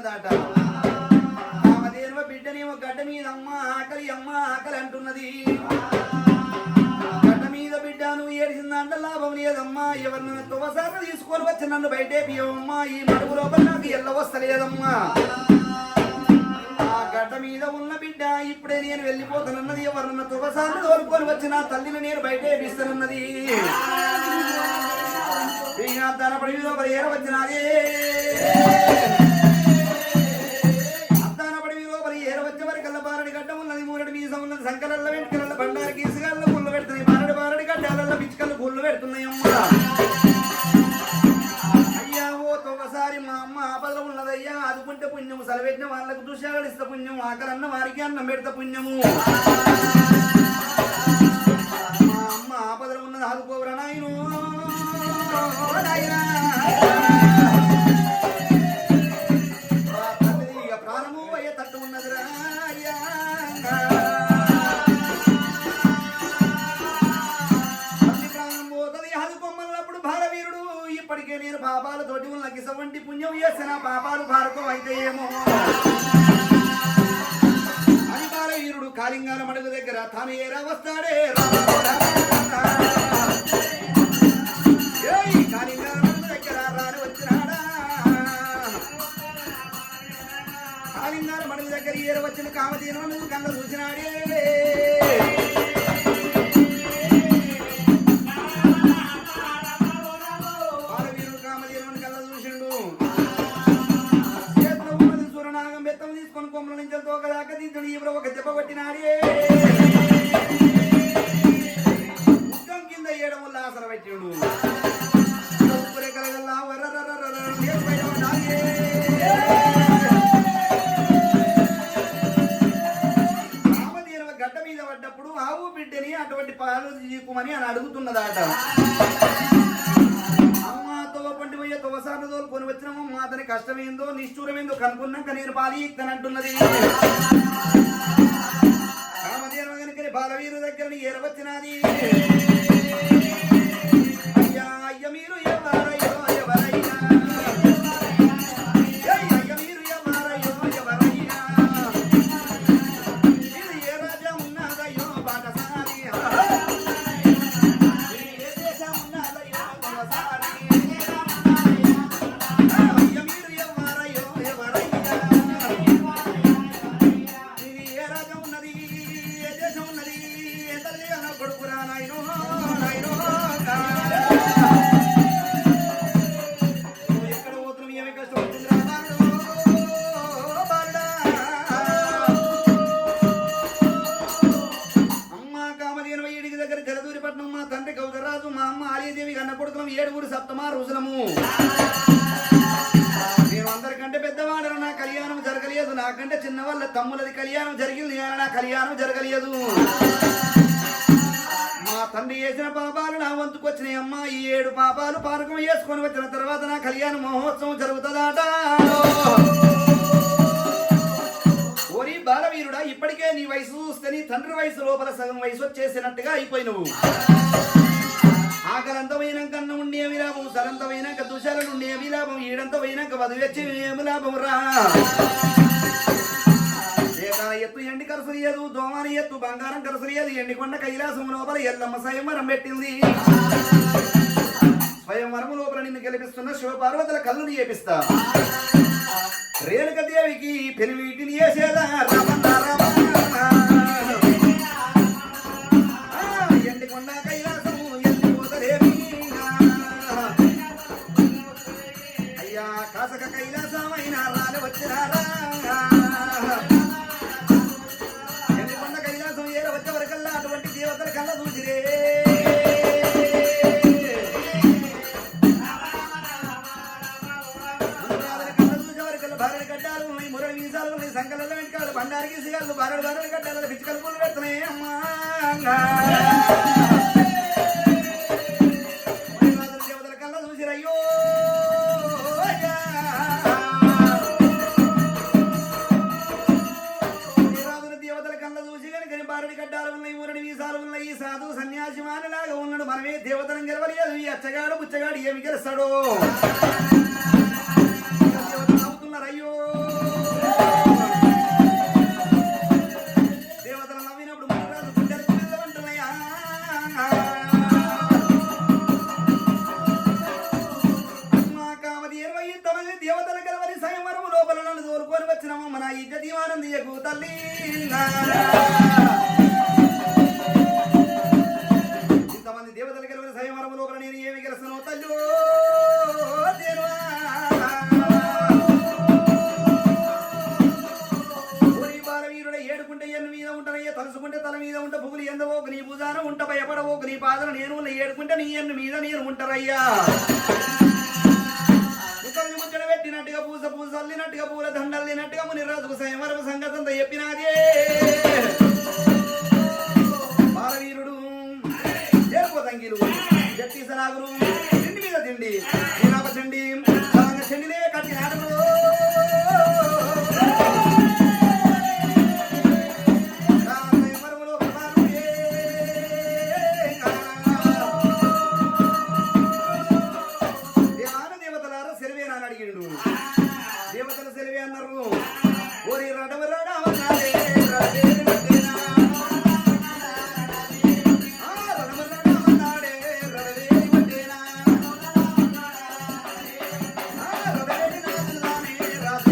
ఉన్నదట కామధేనువ బిడ్డనేమో గడ్డ మీద అమ్మ ఆకలి అమ్మ ఆకలి అంటున్నది. గడ్డ మీద బిడ్డ నువ్వు ఏడిసిందంట లాభం లేదమ్మా. ఎవరినైనా తువసార తీసుకొని వచ్చి నన్ను బయటే పియవమ్మా ఈ మడుగు లోపల నాకు ఎల్ల వస్తలేదమ్మా. ఆ గడ్డ మీద ఉన్న బిడ్డ ఇప్పుడే నేను వెళ్ళిపోతానన్నది. ఎవరన్నా తువసాన్ని తోలుకొని వచ్చిన తల్లిని నేను బయటే పిస్తానన్నది. ఇక తనపడి లోపల ఏర వచ్చినాదే. సంకలల్ల వెంటకలల్ల బండారి గీసుగల్ల గుళ్ళు పెడుతున్నాయి. బారడి బారడి గడ్డాలల్ల పిచ్చుకలు గుళ్ళు పెడుతున్నాయి అమ్మ. అయ్యా ఓ ఒకసారి మా అమ్మ ఆపదలో ఉన్నదయ్యా. అదుకుంటే పుణ్యము సెలవెట్టిన వాళ్ళకు దృశ్యాలు ఇస్త పుణ్యం ఆకలన్న వారికి అన్నం పెడత పుణ్యము. మా అమ్మ ఆపదలో ఉన్నది ఆదుకోవరా నాయను. ఇప్పటికే నేను పాపాలతోటి ఉన్న గిసవంటి పుణ్యం చేసిన పాపాలు భారతం అయితే ఏమో అని బాలవీరుడు కాలింగాల మడుగు దగ్గర తాను ఏరా వస్తాడే. తోకదాకా దిద్దుడు ఒక దెబ్బ కొట్టినాడే ముఖం కింద ఏయడం వల్ల ఆసర పెట్టిండు. గడ్డ మీద పడ్డప్పుడు ఆవు బిడ్డని అటువంటి పాలు తీసుకోమని అని అడుగుతున్నదాట సార్లు తోలుకొని వచ్చినాము మా అతని కష్టమేందో నిష్ఠూరమేందో కనుక్కున్నాక నేను పాలి ఇస్తానంటున్నది రామదేవ కనుకని బాలవీరు దగ్గర ఏరవచ్చినది ఏడుగురు నేను అందరికంటే పెద్దవాడను నా కళ్యాణం జరగలేదు. నాకంటే చిన్న వాళ్ళ తమ్ములది కళ్యాణం జరిగింది కానీ నా కళ్యాణం జరగలేదు. మా తండ్రి చేసిన పాపాలు నా వంతుకు వచ్చినాయి అమ్మ. ఈ ఏడు పాపాలు పానకం వేసుకొని వచ్చిన తర్వాత నా కళ్యాణ మహోత్సవం జరుగుతుందట. ఓరి బాలవీరుడా ఇప్పటికే నీ వయసు చూస్తే నీ తండ్రి వయసు లోపల సగం వయసు వచ్చేసినట్టుగా అయిపోయినవు. నువ్వు పోయినాక నుండి ఏమి లాభం ఈడంత పోయినాక వదిలిచ్చి ఏమి లాభం రా? ఎత్తు ఎండి కరసరియదు దోమాని ఎత్తు బంగారం కరసరియదు ఎండి కొండ కైలాసం లోపల ఎల్లమ్మ స్వయంవరం పెట్టింది. స్వయంవరం లోపల నిన్ను గెలిపిస్తున్న శివపార్వతుల కళ్ళు చేపిస్తా రేణుక దేవికి పెనివీటిని వేసేదా రామన్నారా మీసాలు ఉన్నాయి సంకలలో వెంటకాలు బండారికి సిగాలు బారడు బారడు కట్టాలి పిచ్చుకలు పూలు పెడుతున్నాయి అమ్మా దేవతల కళ్ళ చూసిరయ్యో బారడి గడ్డాలు ఉన్నాయి మురడి వీసాలు ఉన్నాయి సాధు సన్యాసి మానలాగా ఉన్నాడు. మనమే దేవతలను గెలవలేదు ఈ అచ్చగాడు బుచ్చగాడు ఏమి గెలుస్తాడు? దేవతలు ఇజ్జ దీవానం తల్లి ఇంతమంది దేవతలు గెలవని సయమరము లోపల నేను ఏమి గెలుస్తాను తల్లు ఏడుకుంటే ఎన్ను మీద ఉంటానయ్య తలుసుకుంటే తల మీద ఉంట పువ్వులు ఎందవో నీ భుజాన ఉంట భయపడవో నీ పాదన నేను ఏడుకుంటే నీ ఎన్ను మీద నేను ఉంటారయ్యా జట్టి సనాగురు తిండి. మీద తిండి నీరాప చండి చండిలే